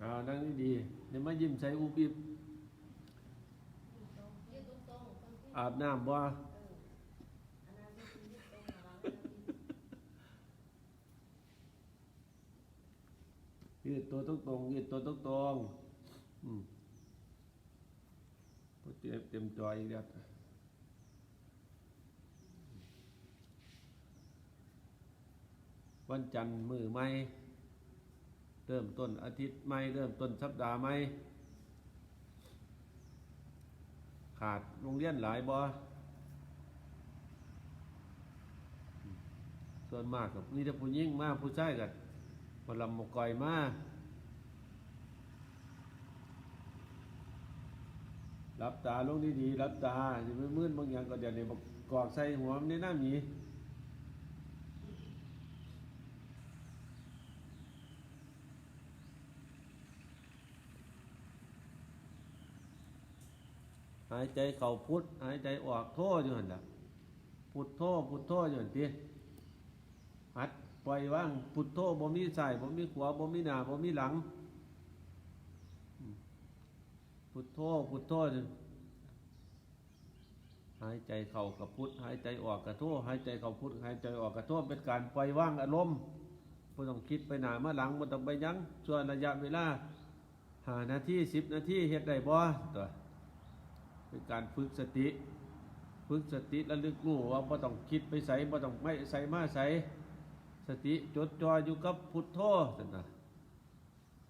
เอานั่งดีๆเดี๋ยมายิ้มใส่อุบิบอาบน้ำบ่เอออันนั้นที่ยืดตรงตรงยืดตัวตรงตรงอืมพอเต็มเต็มจอยอีกแล้ววันจันทร์มือใหม่ เริ่มต้นอาทิตย์ใหม่เริ่มต้นสัปดาห์ใหม่ขาดโรงเรียนหลายบ่ส่วนมากกับนี่ถ้าผู้หญิงมากผู้ชายกันพลำมกอยมากรับตาลงดีๆรับตาจะไม่มืดบางอย่างก็เดี๋ยวนี้บอกกอกใส่หัวมันในน้ำหนี หายใจเข้าพุทธหายใจออกโทอยู่หันละพุทโธพุทโธอยู่หันทีหัดปล่อยว่างพุทโธบ่มีใส่บ่มีขวาบ่มีหน้าบ่มีหลัง พุทโธพุทโธอยู่หายใจเข้ากับพุทธหายใจออกกับโธหายใจเข้าพุทธหายใจออกกับโธเป็นการปล่อยว่างอารมณ์บ่ต้องคิดไปหน้ามาหลังบ่ต้องไปยั้งส่วนระยะเวลาหานาทีสิบนาทีเฮ็ดได้บ่ตัว เป็นการฝึกสติ ฝึกสติระลึกรู้ว่าบ่ต้องคิดไปใส่บ่ต้องไม่ใส่มาใส่สติจดจ่ออยู่กับพุทโธนั่นะ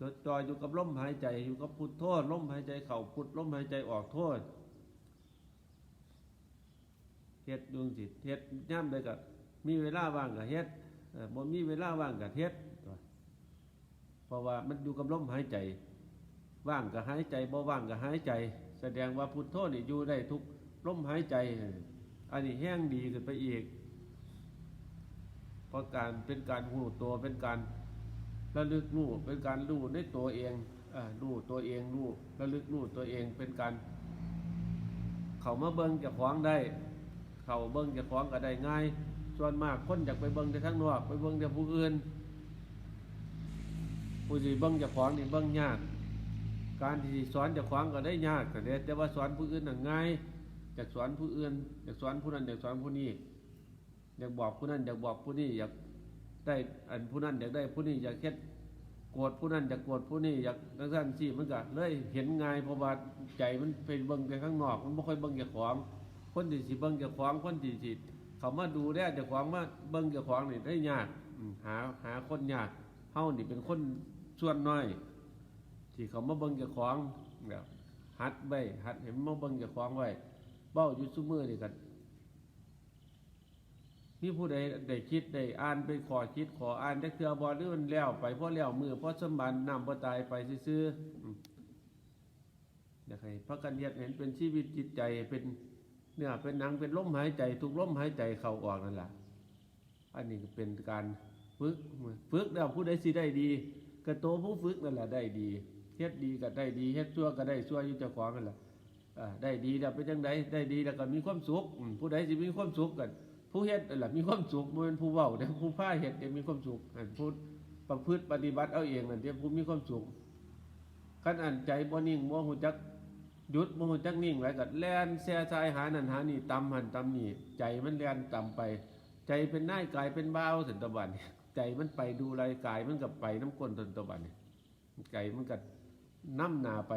จดจ่ออยู่กับลมหายใจอยู่กับพุทโธลมหายใจเข้าพุทลมหายใจออกโทษเฮ็ดดวงจิตเฮ็ดย่ำเลยก็มีเวลาว่างก็เฮ็ดบ่มีเวลาว่างก็เฮ็ดเพราะว่ามันอยู่กับลมหายใจ ว่างก็หายใจบ่ว่างก็หายใจ แสดงว่าพุทโธนี่อยู่ได้ทุกลมหายใจ อันนี้แห้งดีขึ้นไปอีก เพราะการเป็นการหูตัวเป็นการระลึกรู้เป็นการรู้ในตัวเองอ่ารู้ตัวเองรู้ระลึกรู้ตัวเองเป็นการ เขามาเบิ้งจะขวางได้ เขาเบิ้งจะขวางก็ได้ง่าย ส่วนมากคนอยากไปเบิ้งแต่ทั้งนอกไปเบิ้งแต่ผู้อื่นผู้สิเบิ้งจะขวางนี่เบิ้งยาก การที่สอนจะขวางก็ได้ยากแต่แต่ว่าสอนผู้อื่นน่ะง่ายอยากสอนผู้อื่นอยากสอนผู้นั้นอยากสอนผู้นี้อยากบอกผู้นั้นอยากบอกผู้นี้อยากได้อันผู้นั้นอยากได้ผู้นี้อยากเฮ็ดโกรธผู้นั้นอยากโกรธผู้นี้อยากนักสั่นสิมันก็เลยเห็นง่ายเพราะว่าใจมันเป็นเบิ่งแต่ข้างนอก มันไม่ค่อยเบิ่งเจ้าของคนที่สิเบิ่งเจ้าของคนที่สิเขามาดูแลเจ้าของมาเบิ่งเจ้าของนี่ได้ยากหาหาคนยากเฮ้านี่เป็นคนส่วนน้อย ที่เขามาเบิ่งเจ้าของแบบหัดไว้หัดเห็นมาเบิ่งเจ้าของไว้เบ้าอยู่ซุมือนี่กันมีผู้ใดได้คิดได้อ่านไปขอคิดขออ่านจักเทื่อบ่หรือมันแล้วไปเพราะแล้วมือเพราะสมบัตินำบ่ตายไปซื่ออยากให้พระกันเฮ็ดเห็นเป็นชีวิตจิตใจเป็นเนื้อเป็นหนังเป็นลมหายใจทุกลมหายใจเข้าออกนั่นแหละอันนี้เป็นการฝึกฝึกแล้วผู้ใดสิได้ดีก็โตผู้ฝึกนั่นแหละได้ดี เฮ็ดดีก็ได้ดีเฮ็ดชั่วก็ได้ชั่วอยู่เจ้าของนั่นแหละอ่าได้ดีแล้วเป็นจังไดได้ดีแล้วก็มีความสุขผู้ใดสิมีความสุขกันผู้เฮ็ดนั่นแหละมีความสุขบ่แม่นผู้เว้าแต่ผู้พาเฮ็ดเองมีความสุขอันผู้ประพฤติปฏิบัติเอาเองนั่นเด้ผู้มีความสุขคันอันใจบ่นิ่งบ่ฮู้จักหยุดบ่ฮู้จักนิ่งไว้ก็แล่นแซ่ชายหานั่นหานี่ตำหันตำนี่ใจมันแล่นตำไป ใจเป็นนายกายเป็นบ่าวสันตะวันเนี่ยใจมันไปดูรายกายมันกับไปน้ำก้นสันตะวันเนี่ยใจมันกับ น้ำหนาไป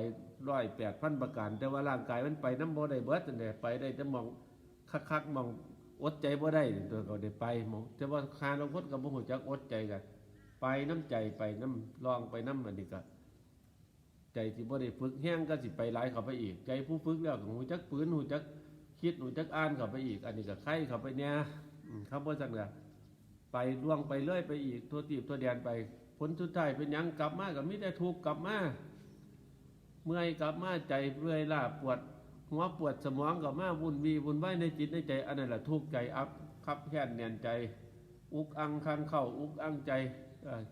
ร้อยแปดพันประการ แต่ว่าร่างกายมันไปน้ำบ่ได้เบิดนั่นแหละไปได้จะมองคักๆมองอดใจบ่ได้ตัวก็ได้ไปมองแต่ว่าคาลงพดกับบ่หูจักอดใจกันไปน้ำใจไปน้ำลองไปน้ำอันนี้ก็ใจที่บ่ได้ฝึกแห้งก็สิไปหลายเข้าไปอีก ใจผู้ฝึกแล้วก็หูจักปืนหูจักคิดหูจักอ่านเข้าไปอีก อันนี้ก็ไข่เข้าไปเนี่ยอืมครับว่าจังละไปล่วงไปเรื่อยไปอีก ทั่วตีบทั่วแดนไปผลสุดท้ายเป็นยังกลับมากับมิได้ถูกกลับมา เมื่อยกลับมาใจเมื่อยล้าปวด หัวปวดสมองกลับมาวุ่นวีวุ่นวายในจิตในใจ อันนั้นแหละทุกข์ใจอับคับแค้นเนียนใจ อุกอังคังเข้าอุกอังใจ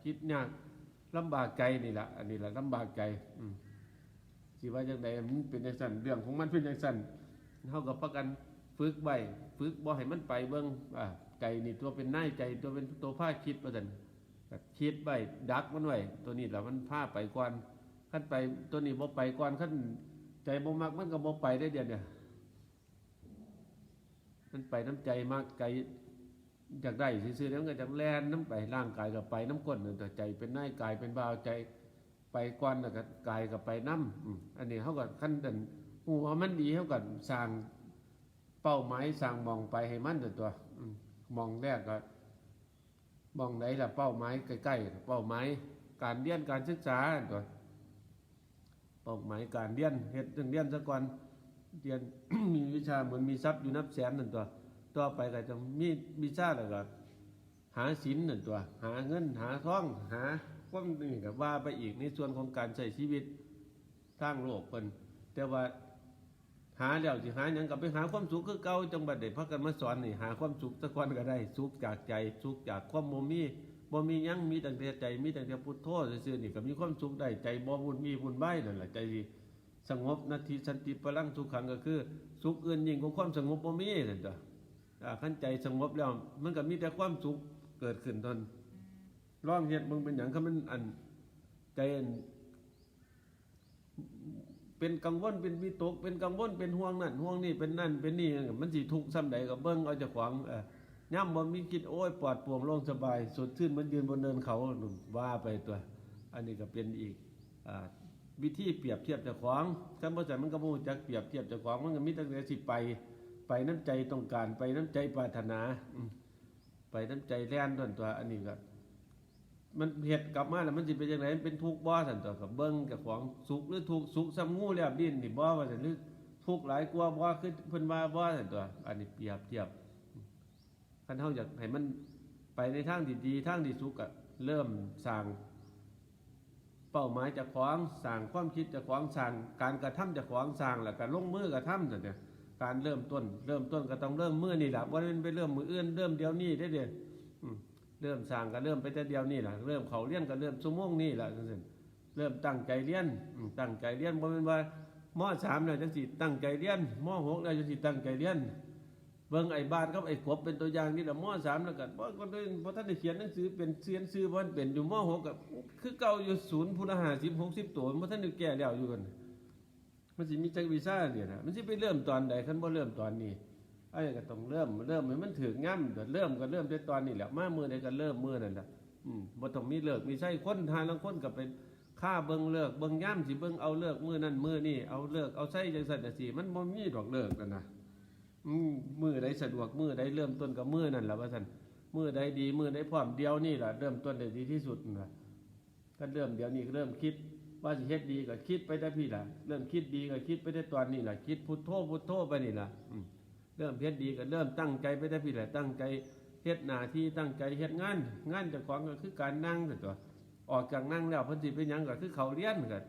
คิดยากลำบากใจนี่แหละอันนี้แหละลำบากใจสิว่าจังใดมันเป็นจังสั่นเรื่องของมันเป็นจังสั่นเท่ากับประกันฝึกไว้ฝึกบ่ให้มันไปเบิ่งอ่าใจนี่ตัวเป็นหน้าใจตัวเป็นตัวผ้าคิดประสันคิดไว้ดักมันไว้ตัวนี้แหละมันผ้าไปก่อน ขั้นไปตัวนี้บ่ไปก่อนขั้นใจบ่มักมันก็บ่ไปได้เดียวเนี่ยมันไปน้ำใจมากใจอยากได้ซื่อๆแล้วมันก็จะแล่นน้ำไปร่างกายก็ไปน้ำก้นแต่ใจเป็นนายกายเป็นบ่าวใจไปก่อนแล้วก็กายก็ไปน้ำอันนี้เขาก็ขั้นดันหัวมันดีเขาก็สร้างเป้าหมายสร้างมองไปให้มันตัวอืมมองแรกก็มองไหนล่ะเป้าหมายใกล้ๆเป้าหมายการเรียนการศึกษาตัว เป้าหมายการเรียนเฮ็ดเรียนซะก่อนเรียน มีวิชาเหมือนมีทรัพย์อยู่นับแสนนั่นตัว ต่อไปก็จะมีวิชาแล้วก็หาสินนั่นตัว หาเงินหาทองหาความนี่ก็ว่าไปอีกในส่วนของการใช้ชีวิตทางโลกเพิ่นแต่ว่าหาแล้วสิหาหยังก็ไปหาความสุขคือเก่าจังบัดเด็ดพักกันมาสอนนี่หาความสุขสักวันก็ได้ สุขจากใจ สุขจากความบ่มี บ่มียังมีตั้งแต่ใจมีตั้งแต่พุทโธซื่อๆนี่ก็มีความสุขได้ใจบ่วุ่นมีวุ่นวายนั่นแหละใจสิสงบนาทีสันติพลังสุขขังก็คือ สุขอื่นยิ่งกว่าความสงบบ่มีนั่นจ้ะขั้นใจสงบแล้ว มันก็มีแต่ความสุขเกิดขึ้นทนร้องเฮ็ดมึงเป็นหยังก็มันอันใจอันเป็นกังวลเป็นวิตก เป็นกังวลเป็นห่วงนั่นห่วงนี่เป็นนั่นเป็นนี่มันสิทุกข์ซ้ำใดก็เบิ่งเอาจากขวางเออ ย่ำบ่มีคิดโอ้ยปลอดโปร่งโล่งสบาย สดชื่นมันยืนบนเนินเขาหนู่นว่าไปตัว อันนี้ก็เป็นอีกอวิธีเปรียบเทียบเจากขวางคันบ่ใช่มันก็บ่รู้จักเปรียบเทียบเจากขวางมันก็มีตั้งแต่สิไป ไปน้ำใจต้องการไปน้ำใจปรารถนาไปน้ำใจแล่นต้นตัว อันนี้ก็มันเห็ดกลับมาแล้วมันสิเป็นยังไงมันเป็นทุกข์บ่สันตัวกับเบิ้งกับของสุขหรือทุกข์สุขซ้ำงูแล้วดิ้นนี่บ่ว่าสันหรือทุกข์หลายกว่าบ่คือเพิ่นว่าบ่สันตัว อันนี้เปรียบเทียบ คันเฮาอยากให้มันไปในทางที่ดีทางที่สุขก็เริ่มสร้างเป้าหมายจากของสร้างความคิดจากของสร้างการกระทำจากของสร้างแล้วก็ลงมือกระทำนั่นเนี่ยการเริ่มต้น เริ่มต้นก็ต้องเริ่มมือนี่แหละบ่ได้ไปเริ่มมืออื่นเริ่มเดียวนี้ได้เด้ออืมเริ่มสร้างก็เริ่มไปแต่เดียวนี่แหละเริ่มเขาเรียนก็เริ่มชั่วโมงนี่แหละจังซี่เริ่มตั้งใจเรียนตั้งใจเรียนบ่แม่นว่ามอสามแล้วจังสิตั้งใจเรียนมอหกแล้วจังสิตั้งใจเรียน เบิ่งไอ้บ้านกับไอ้กบเป็นตัวอย่างนี่แหละมสามแล้วก็บ่ก็ได้บ่ทันได้เขียนหนังสือเป็นเรียนซื้อบ่ทันเป็นอยู่มหกก็คือเก่าอยู่ศูนย์พุทธ50 60ตัวบ่ทันได้แก้แล้วอยู่กันมันสิมีจักวิชาเนี่ยนะมันสิไปเริ่มตอนใดคันบ่เริ่มตอนนี้ไอ้ก็ต้องเริ่มเริ่มให้มันถึงง่ำแต่เริ่มก็เริ่มแต่ตอนนี้แหละมามือใดก็เริ่มมือนั่นแหละอืมบ่ต้องมีเลิกมีใช่คนทานลังคนก็เป็นค่าเบิ่งเลิกเบิ่งย่ำสิเบิ่งเอาเลิกมือนั่นมือนี่เอาเลิกเอาใช้จังซั่นจังซี่มันบ่มีดอกเลิกนั่นนะ มือใดสะดวกมือใดเริ่มต้นกับมือนั่นแหละว่าซั่นมือใดดีมือใดพร้อมเดียวนี่แหละเริ่มต้นได้ดีที่สุดนะก็เริ่มเดี๋ยวนี้เริ่มคิดว่าสิเฮ็ดดีก็คิดไปได้พี่ล่ะ เริ่มคิดดีก็คิดไปได้ตอนนี้ล่ะ คิดพุทโธพุทโธไปนี่ล่ะเริ่มเฮ็ดดีก็เริ่มตั้งใจไปได้พี่แหละตั้งใจเฮ็ดหน้าที่ตั้งใจเฮ็ดงาน งานจ้าของก็คือการนั่งกันตัว ออกจากนั่งแล้วพิ่นสิไปหยังก็คือเขาเรียนก็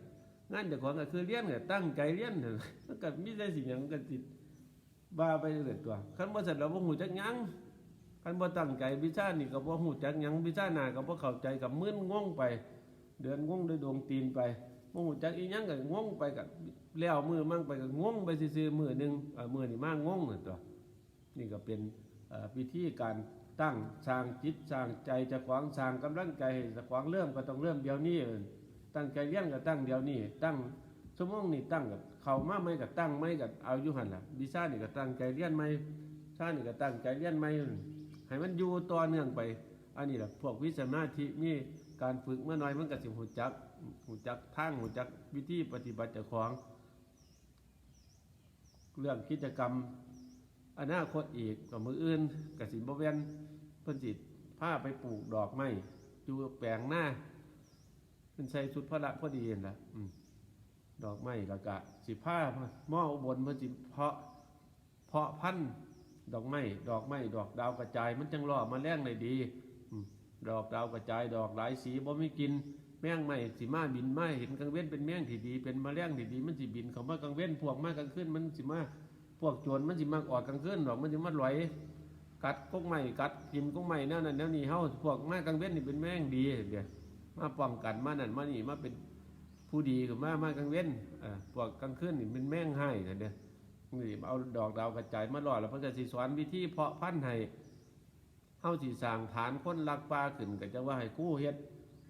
งานจ้าของก็คือเรียนก็ตั้งใจเรียนนั่นมันก็มีแต่สิ่งยังก็สิต บ้าไปเรื่อยตัวคันบ่เสร็จแล้วบ่ฮู้จักยังคันบ่ตั้งใจวิชานี่ก็บ่ฮู้จักยังวิชาหน้าก็บ่เข้าใจก็มึนง่วงไป เดือนง่วงด้วยดวงตีนไปบ่ฮู้จักอีหยังก็ง่วงไปก็แล้วมือมั่งไปก็ง่วงไปซื่อๆมือหนึงเอ่อมือนี่มางงนั่นตัว นี่ก็เป็นเอ่อวิธีการตั้งสร้างจิตสร้างใจจะขวางสร้างกำลังใจจะขวางเริ่มก็ต้องเริ่มเดียวนี้ตั้งใจเรียนก็ตั้งเดียวนี้ตั้ง ชั่วโมงนี้ตั้งกับเขามาไม่ก็ตั้งไม่ก็เอาอยู่หันล่ะวิชานี่ก็ตั้งใจเรียนไม่ชานี่ก็ตั้งใจเรียนไม่ให้มันอยู่ต่อเนื่องไป อันนี้แหละพวกวิสมาธิมีการฝึกเมื่อน้อยมันก็สิหูจักหูจักทางหูจักวิธีปฏิบัติเจ้าของ เรื่องกิจกรรมอนาคตอีกกับมืออื่นกับสินบเวนเพิ่นสิตผ้าไปปลูกดอกไม้อยู่แปลงหน้าเพิ่นใส่ชุดพระละพอดีนั่นล่ะอืม ดอกไม้ล้วก็สิผ้าหม้ออุบลเพิ่นสิเพาะเพาะพันธุ์ดอกไม้ดอกไม้ดอกดาวกระจาย มันจังรอมาแรงได้ดีดอกดาวกระจายดอกหลายสีบ่มีกิน แมงไม่สิมาบินไมาเห็นกลางเว้นเป็นแมงที่ดี เป็นแมลงที่ดี มันสิบินเขามากลางเว้นพวกมากลางคืนมันสิมาพวกโจรมันสิมากออกกลางคืนดอกมันสิมาลอยกัดกกไม้กัดกินกกไม้แนั่นนั่นแนวนี้เฮาพวกมากลางเว้นนี่เป็นแมงดีเดี๋ยวมาป้องกันมานั่นมานี่มาเป็น ผู้ดีกับมามากลางเว้นอ่อพวกกลางคืนนี่เป็นแม่งให้เดี๋ยนี่เอาดอกดาวกระจายมาลอยแล้วเพิ่นจะสิสอนวิธีเพาะพันธุ์ให้เฮาสิสร้างฐานคนรักป่าขึ้นก็จะว่าให้กู้เฮ็ด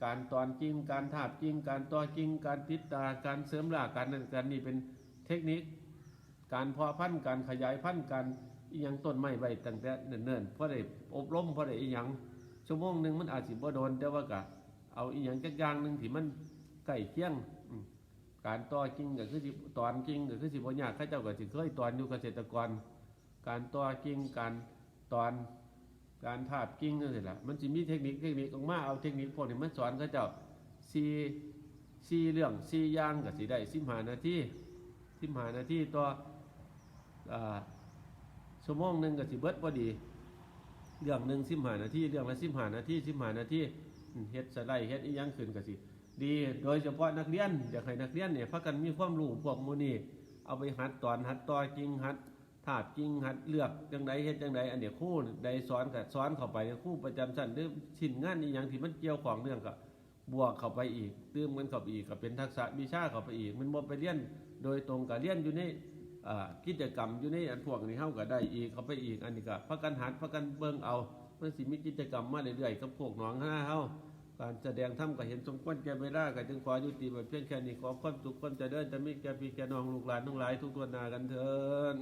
การตอนจริง การทาบจริง การต่อจริง การติดตา การเสริมรากการนั่นการนี่เป็นเทคนิค การเพาะพันธุ์การขยายพันธุ์การอีหยังต้นไม้ไว้ตั้งแต่เนิ่นๆเพราะได้อบรมเพราะได้อีหยังชั่วโมงหนึ่งมันอาจสิบ่โดนแต่ว่าก็เอาอีหยังจักอย่างหนึ่งที่มัน ใกล้เคียงการต่อจริงก็คือสิตอนจริงก็คือสิบ่ยากเขาเจ้าก็สิเคยตอนอยู่เกษตรกร การต่อจริงการตอนการทาบจริงนั่นสิละมันสิมีเทคนิคเทคนิคออกมาเอาเทคนิคพวกนี้มันสอนเขาเจ้าสี่สี่เรื่องสี่ย่างก็สิได้15นาที15นาทีต่ออ่าชั่วโมงหนึ่งกับสิเบิดพอดี เรื่องหนึ่งสิบห้านาทีเรื่องละสิบห้านาทีสิบห้านาทีเฮ็ดสไลด์เฮ็ดอีหยังขึ้นกับสิ ดี โดยเฉพาะนักเรียนอยากให้นักเรียนเนี่ยพักกันมีความรู้พวกมูนี่เอาไปหัดตอนหัดต่อจริงหัดถาบจริงหัดเลือกจังใดเฮ็ดจังใดอันเนี้ยคู่ใดสอนกับสอนเข้าไปคู่ประจำชั้นหรือชิ้นงานอีหยังที่มันเกี่ยวของเรื่องกับบวกเข้าไปอีกเตื้มกันเข้าไปอีกก็เป็นทักษะวิชาเข้าไปอีก มันบ่ไปเรียนโดยตรงกับเรียนอยู่ในอ่กิจกรรมอยู่ในอันพวกนี้เฮาก็ได้อีกเข้าไปอีกอันนี้ก็พักกันหัดพักกันเบิ่งเอามันสิมีกิจกรรมมาเรื่อยๆกับพวกน้องห้าเฮา การแสดงธรรมก็เห็นสมควรแก่เวลาก็จึงขอยุติไว้เพียงแค่นี้ขอความสุขความเจริญจะมีแก่พี่แก่น้องลูกหลานทั้งหลายทุกตัวนากันเถิด